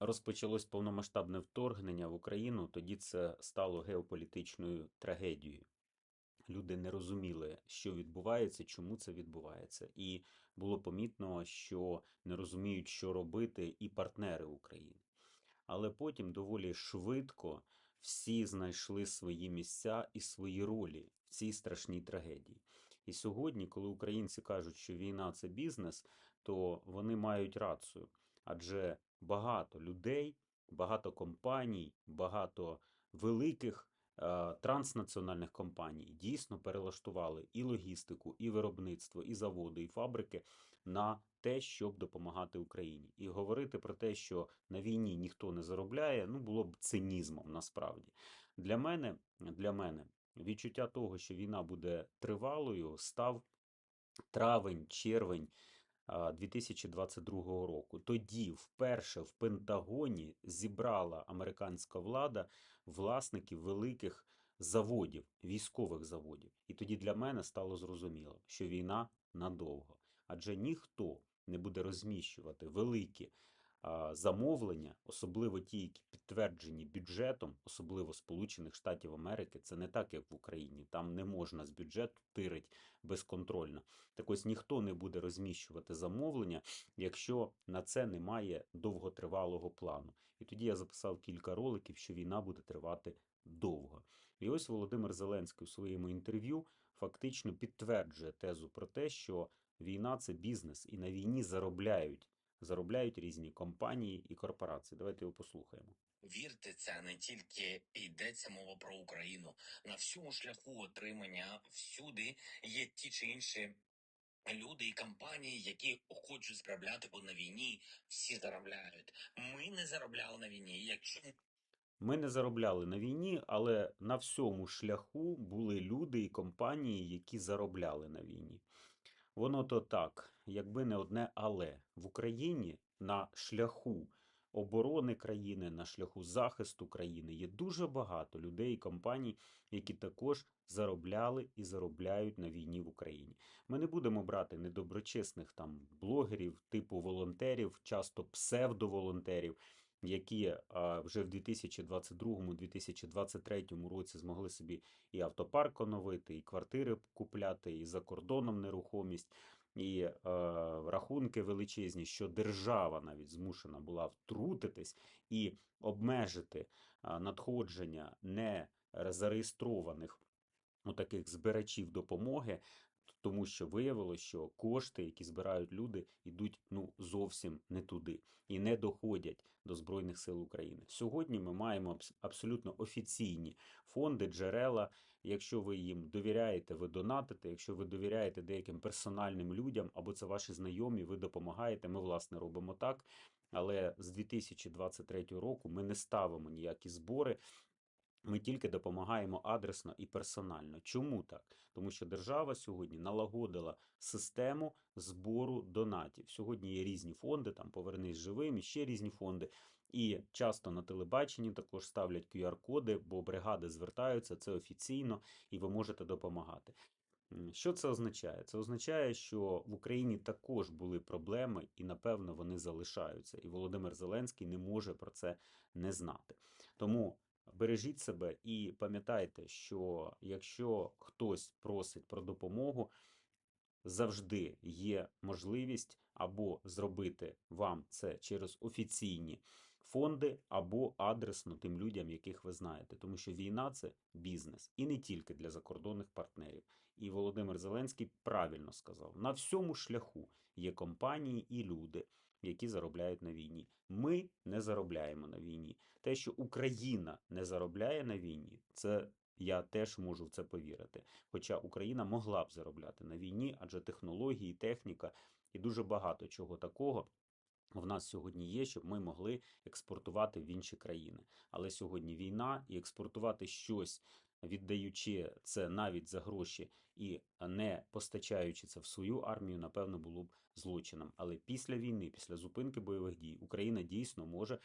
Розпочалось повномасштабне вторгнення в Україну, тоді це стало геополітичною трагедією. Люди не розуміли, що відбувається, чому це відбувається, і було помітно, що не розуміють, що робити, і партнери України. Але потім доволі швидко всі знайшли свої місця і свої ролі в цій страшній трагедії. І сьогодні, коли українці кажуть, що війна це бізнес, то вони мають рацію, адже багато людей, багато компаній, багато великих е, транснаціональних компаній дійсно перелаштували і логістику, і виробництво, і заводи, і фабрики на те, щоб допомагати Україні. І говорити про те, що на війні ніхто не заробляє, ну було б цинізмом насправді. Для мене, для мене відчуття того, що війна буде тривалою, став травень, червень 2022 року. Тоді вперше в Пентагоні зібрала американська влада власників великих заводів, військових заводів. І тоді для мене стало зрозуміло, що війна надовго. Адже ніхто не буде розміщувати великі замовлення, особливо ті, які підтверджені бюджетом, особливо Сполучених Штатів Америки. Це не так, як в Україні. Там не можна з бюджету тирить безконтрольно. Так ось ніхто не буде розміщувати замовлення, якщо на це немає довготривалого плану. І тоді я записав кілька роликів, що війна буде тривати довго. І ось Володимир Зеленський у своєму інтерв'ю фактично підтверджує тезу про те, що війна це бізнес, і на війні заробляють. Заробляють різні компанії і корпорації. Давайте його послухаємо. Вірте, це не тільки йдеться мова про Україну. На всьому шляху отримання всюди є ті чи інші люди і компанії, які хочуть заробляти, бо на війні всі заробляють. Ми не заробляли на війні. Якщо Ми не заробляли на війні, але на всьому шляху були люди і компанії, які заробляли на війні. Воно то так, якби не одне але в Україні на шляху оборони країни, на шляху захисту країни є дуже багато людей і компаній, які також заробляли і заробляють на війні в Україні. Ми не будемо брати недоброчесних там блогерів, типу волонтерів, часто псевдоволонтерів, які вже в 2022-2023 році змогли собі і автопарк оновити, і квартири купляти, і за кордоном нерухомість, і е, рахунки величезні, що держава навіть змушена була втрутитись і обмежити а, надходження не зареєстрованих ну, таких збирачів допомоги. Тому що виявилося, що кошти, які збирають люди, йдуть ну зовсім не туди і не доходять до Збройних сил України. Сьогодні ми маємо абсолютно офіційні фонди, джерела. Якщо ви їм довіряєте, ви донатите. Якщо ви довіряєте деяким персональним людям або це ваші знайомі, ви допомагаєте. Ми власне робимо так. Але з 2023 року ми не ставимо ніякі збори. Ми тільки допомагаємо адресно і персонально. Чому так? Тому що держава сьогодні налагодила систему збору донатів. Сьогодні є різні фонди, там повернись живим, і ще різні фонди. І часто на телебаченні також ставлять QR-коди, бо бригади звертаються, це офіційно, і ви можете допомагати. Що це означає? Це означає, що в Україні також були проблеми, і напевно вони залишаються. І Володимир Зеленський не може про це не знати. Тому бережіть себе і пам'ятайте, що якщо хтось просить про допомогу, завжди є можливість або зробити вам це через офіційні фонди, або адресно тим людям, яких ви знаєте. Тому що війна це бізнес і не тільки для закордонних партнерів. І Володимир Зеленський правильно сказав: на всьому шляху є компанії і люди, які заробляють на війні. Ми не заробляємо на війні. Те, що Україна не заробляє на війні, це я теж можу в це повірити. Хоча Україна могла б заробляти на війні, адже технології, техніка і дуже багато чого такого. В нас сьогодні є, щоб ми могли експортувати в інші країни. Але сьогодні війна і експортувати щось, віддаючи це навіть за гроші і не постачаючи це в свою армію, напевно, було б злочином. Але після війни, після зупинки бойових дій, Україна дійсно може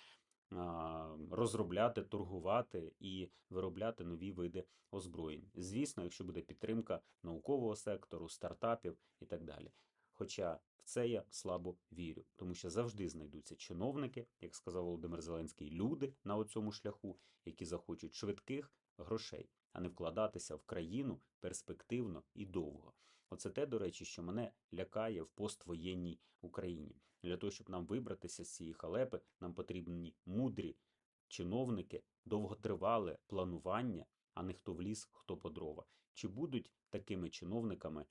розробляти, торгувати і виробляти нові види озброєнь. Звісно, якщо буде підтримка наукового сектору, стартапів і так далі. Хоча в це я слабо вірю, тому що завжди знайдуться чиновники, як сказав Володимир Зеленський, люди на оцьому шляху, які захочуть швидких грошей, а не вкладатися в країну перспективно і довго. Оце те, до речі, що мене лякає в поствоєнній Україні. Для того, щоб нам вибратися з цієї халепи, нам потрібні мудрі чиновники, довготривале планування, а не хто в ліс, хто по дрова. Чи будуть такими чиновниками,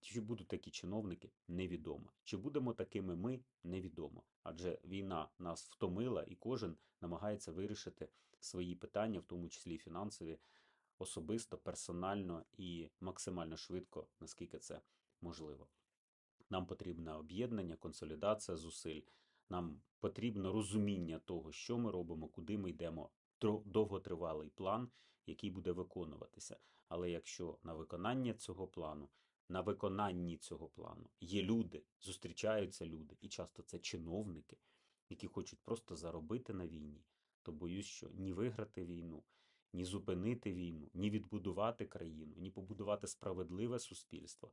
чи будуть такі чиновники, невідомо. Чи будемо такими ми, невідомо. Адже війна нас втомила, і кожен намагається вирішити свої питання, в тому числі фінансові, особисто, персонально і максимально швидко, наскільки це можливо. Нам потрібне об'єднання, консолідація зусиль. Нам потрібно розуміння того, що ми робимо, куди ми йдемо. Довготривалий план, який буде виконуватися. Але якщо на виконання цього плану, на виконанні цього плану є люди, зустрічаються люди, і часто це чиновники, які хочуть просто заробити на війні, то боюсь, що ні виграти війну, ні зупинити війну, ні відбудувати країну, ні побудувати справедливе суспільство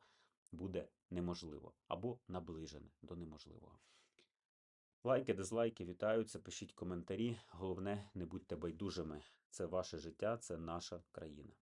буде неможливо або наближене до неможливого. Лайки, дизлайки вітаються, пишіть коментарі. Головне, не будьте байдужими. Це ваше життя, це наша країна.